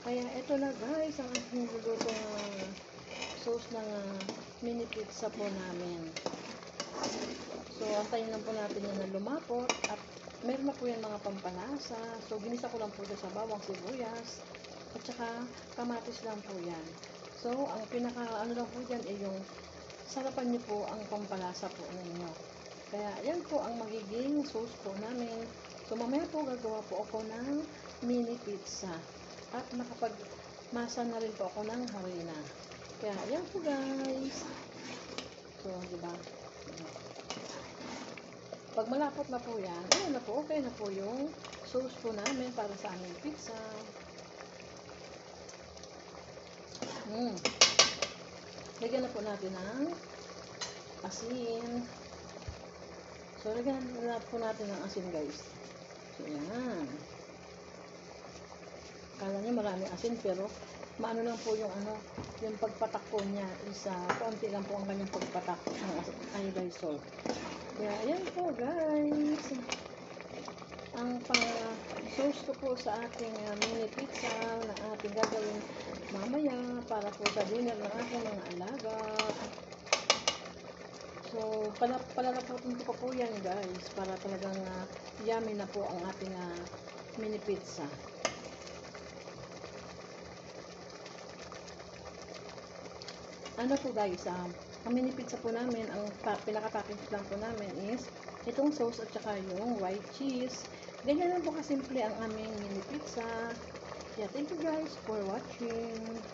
Kaya ito na guys, ang aking nilulutong uh, sauce ng uh, mini pizza po namin. So, antayin lang po natin yan na lumapot at meron na po yan mga pampalasa. So, ginisa ko lang po siya sa bawang sibuyas at saka kamatis lang po yan. So, ang pinaka ano lang po dyan ay yung sarapan niyo po ang pampalasa po ninyo. Kaya yan po ang magiging sauce po namin. So, mamaya po gagawa po ako ng mini pizza. At nakapag-masa na rin po ako ng harina. Kaya, yan po guys. So, di ba? Pag malapot na po yan, ayan na po, okay na po yung sauce po namin para sa aming pizza. Hmm. Lagyan na po natin ng asin. So, lagyan na po natin ng asin guys. So, yan. Kala niyo marami asin pero maano lang po yung ano, yung pagpatak po niya is uh, konti lang po ang kanyang pagpatak ng iodized salt. Kaya ayan po guys. Ang pang sauce ko po sa ating uh, mini pizza na ating gagawin mamaya para po sa dinner ng aking mga alaga. So, pala, palalaputin ko pa po yan guys para talagang uh, yummy na po ang ating uh, mini pizza. Ano po guys, um, ang mini pizza po namin, ang pa, pinaka-package lang po namin is itong sauce at saka yung white cheese. Ganyan lang po kasimple ang aming mini pizza. Yeah, thank you guys for watching.